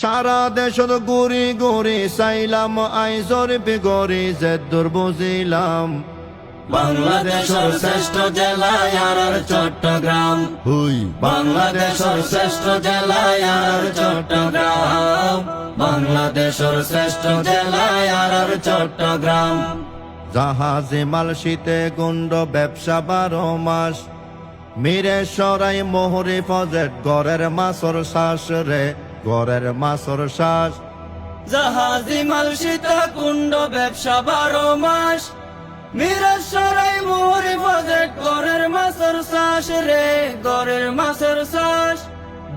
সারা দেশত গুড়ি গুড়ি চাইলাম আইজর বিগরি যে দূর বুঝিলাম। বাংলাদেশের শ্রেষ্ঠ জেলা আর চট্টগ্রাম। হুই। বাংলাদেশের শ্রেষ্ঠ জেলা আর চট্টগ্রাম। বাংলাদেশের শ্রেষ্ঠ জেলা আর চট্টগ্রাম। জাহাজে মাল শীতে গুন্ড ব্যবসা বারো মাস। মিরে সরাই মোহরে ফজেট গড়ের মাসর শ্বাস রে। গড়ের মাসর শ্বাস। জাহাজি মাল সীতা কুণ্ড ব্যবসা বারো মাস। মিরাজ সরাই মোহরে বাজেট গরের মাসের শ্বাস রে গরের মাসের শ্বাস।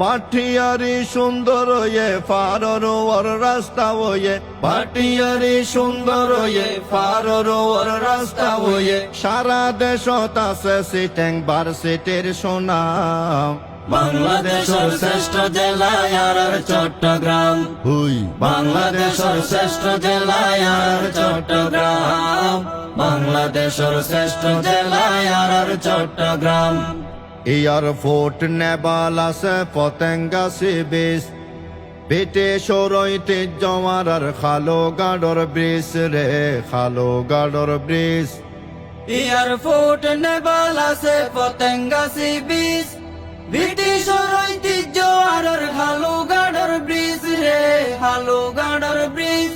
বাটিয়ারি সুন্দর ওয়ে ফারর ওর রাস্তা ওয়ে বাটিয়ারি সুন্দর ওয়ে ফারর ওর রাস্তা ওয়ে সারা দেশত আছে সিটেং বার সিটের সুনাম। বাংলাদেশের শ্রেষ্ঠ জেলা আর চট্টগ্রাম। হুই। বাংলাদেশের শ্রেষ্ঠ জেলা আর চট্টগ্রাম। বাংলাদেশের শ্রেষ্ঠ জেলা আর চট্টগ্রাম। এয়ারপোর্ট নেবাল আছে পতেঙ্গা সি বিচ বেটে সরইতে জমার আর খালো গাডর ব্রিজ রে খালো গাডর ব্রিজ। এয়ারপোর্ট নেবাল আছে পতেঙ্গা সি বিচ ব্রিটিশ ঐতিহ্য আর হালু গাডর ব্রিজ রে, হালু গাডর ব্রিজ।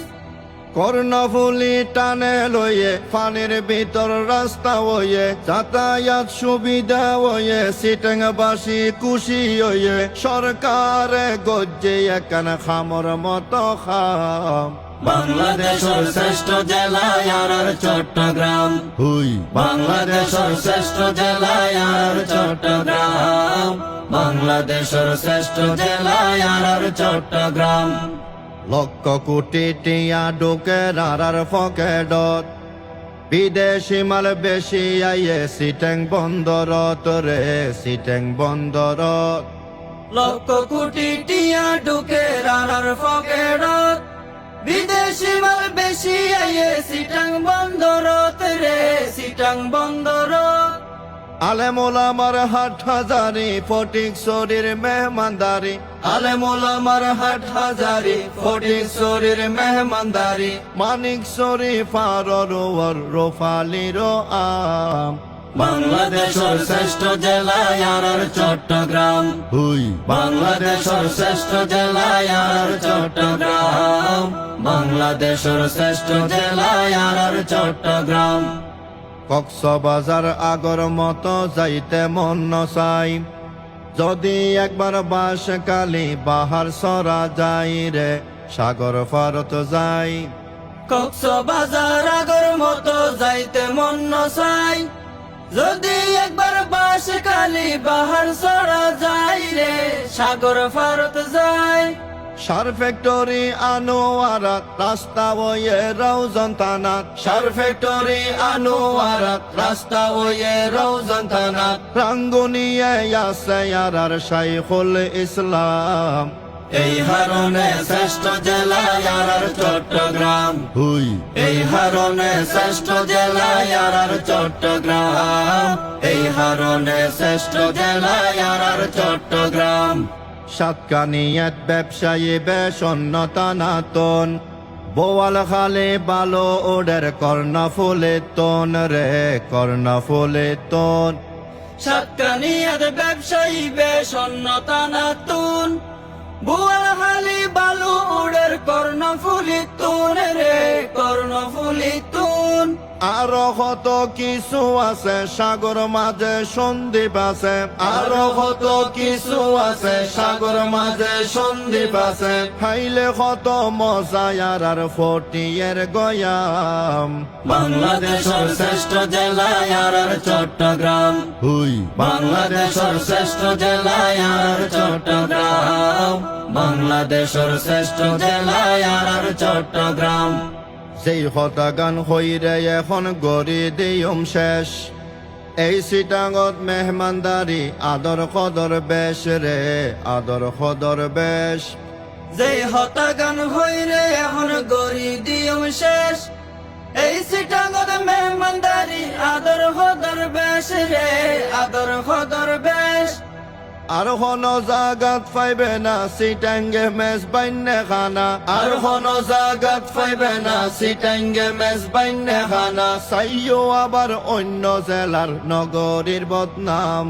কর্ণফুলি টানে লয়ে, পানির ভিতর রাস্তা ওয়ে যাতায়াত সুবিধা ওয়ে সিটেংবাসী খুশি ওয়ে সরকারে গজ্জে একান খামর মতো খাম। বাংলাদেশের শ্রেষ্ঠ জেলা আর চট্টগ্রাম। হুই। বাংলাদেশের শ্রেষ্ঠ জেলা আর চট্টগ্রাম। বাংলাদেশের শ্রেষ্ঠ জেলা আর চট্টগ্রাম। লক্ষ কোটি টিয়া ঢুকে রারার ফকেডত বিদেশি মাল বেশি আইয়ে সিটেং বন্দরত রে সিটেং বন্দরত। লক্ষ কোটি টিয়া ঢুকে রানার ফকেরত বিদেশি মাল বেশি আইয়ে, সিটাং বন্দরত রে, সিটাং বন্দরত। আলেমুল হাট হাজারি, ফটিক শরীর মেহমানদারি। আলেমুল হাট হাজারি, ফটিক শরীর মেহমানদারি। মানিক শরীফ আর রোফালির আম। বাংলাদেশের শ্রেষ্ঠ জেলা আর চট্টগ্রাম। হুই। বাংলাদেশের শ্রেষ্ঠ জেলা আর চট্টগ্রাম। বাংলাদেশের শ্রেষ্ঠ জেলা আর চট্টগ্রাম। কক্সবাজার আগর মতো যাইতে মন চাই যদি একবার বাস কালি বাহার সরা যাই রে সাগর ফারত যাই। কক্সবাজার আগর মতো যাইতে মন চাই যদি একবার বাস কালি বাহার সরা রে সাগর ফারত যায়। সার ফ্যাক্টরি আনোয়ারাত রাস্তা ওয়ে রৌজন থানাত সার ফ্যাক্টরি আনোয়ারাত রাস্তা ওয়ে রৌজন থানাত রাঙ্গুনিয়ে আছে আর শাইখুল ইসলাম। এই হারনে শ্রেষ্ঠ জেলা আর চট্টগ্রাম। হুই। এই হারনে শ্রেষ্ঠ জেলা আর চট্টগ্রাম। এই হারনে শ্রেষ্ঠ জেলা আর চট্টগ্রাম। সাতকানিয়াত ব্যবসায়ী বেসন্নতা নাতন। বোয়াল খালে বালো ওডের কর্ণ ফুলে তন রে কর্ণ ফুলে তন। সাতকানিয়াত ব্যবসায়ী বেসন্নতা নাতুন। হালি বালু উড়ের কর্ণফুলি তুন রে কর্ণফুলি তুন আরও কত কিছু আছে সাগর মাঝে সন্দীপ আছে। আরও কত কিছু আছে সাগর মাঝে সন্দীপ আছে। খাইলে কত মজা আর ফটিয়ের গয়াম। বাংলাদেশের শ্রেষ্ঠ জেলা আর চট্টগ্রাম। হুই। বাংলাদেশের শ্রেষ্ঠ জেলা আর চট্টগ্রাম। বাংলাদেশের শ্রেষ্ঠ জেলা আর চট্টগ্রাম। যেই হতা গান হইরে এখন গড়ি দিয়ম শেষ এই সিটাঙত মেহমানদারি আদর কদর বেশ রে আদর কদর বেশ যেই হতাগান হইরে এখন গরি দিয়ম শেষ এই সিটাঙ্গত মেহমানদারি আদর হদর বেশ রে আদর হদর বেশ আর হন জাগাত পাইবে না সিটাঙ্গে মেস বাইনে খানা আর হন জাগাত পাইবে না সিটাঙ্গে মেস বাইনে খানা সাইও আবার অন্য জেলার নগরীর বদনাম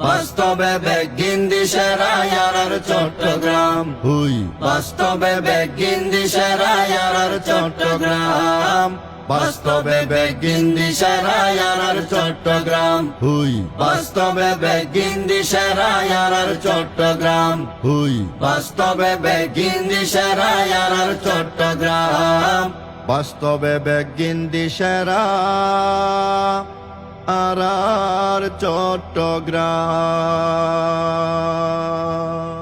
বাস্তবে বেগিন্দি সেরায়ার চট্টগ্রাম হুই বাস্তবে বেগিন্দি সেরায়ার চট্টগ্রাম বাস্তবে বেগিন্দি সেরায়ার চট্টগ্রাম। হুই। বাস্তবে বেগিন্দি সেরায়ার চট্টগ্রাম। হুই। বাস্তবে বেগিন্দি সেরায়ার চট্টগ্রাম। বাস্তবে বেগিন দিশেরা আর চট্টগ্রাম।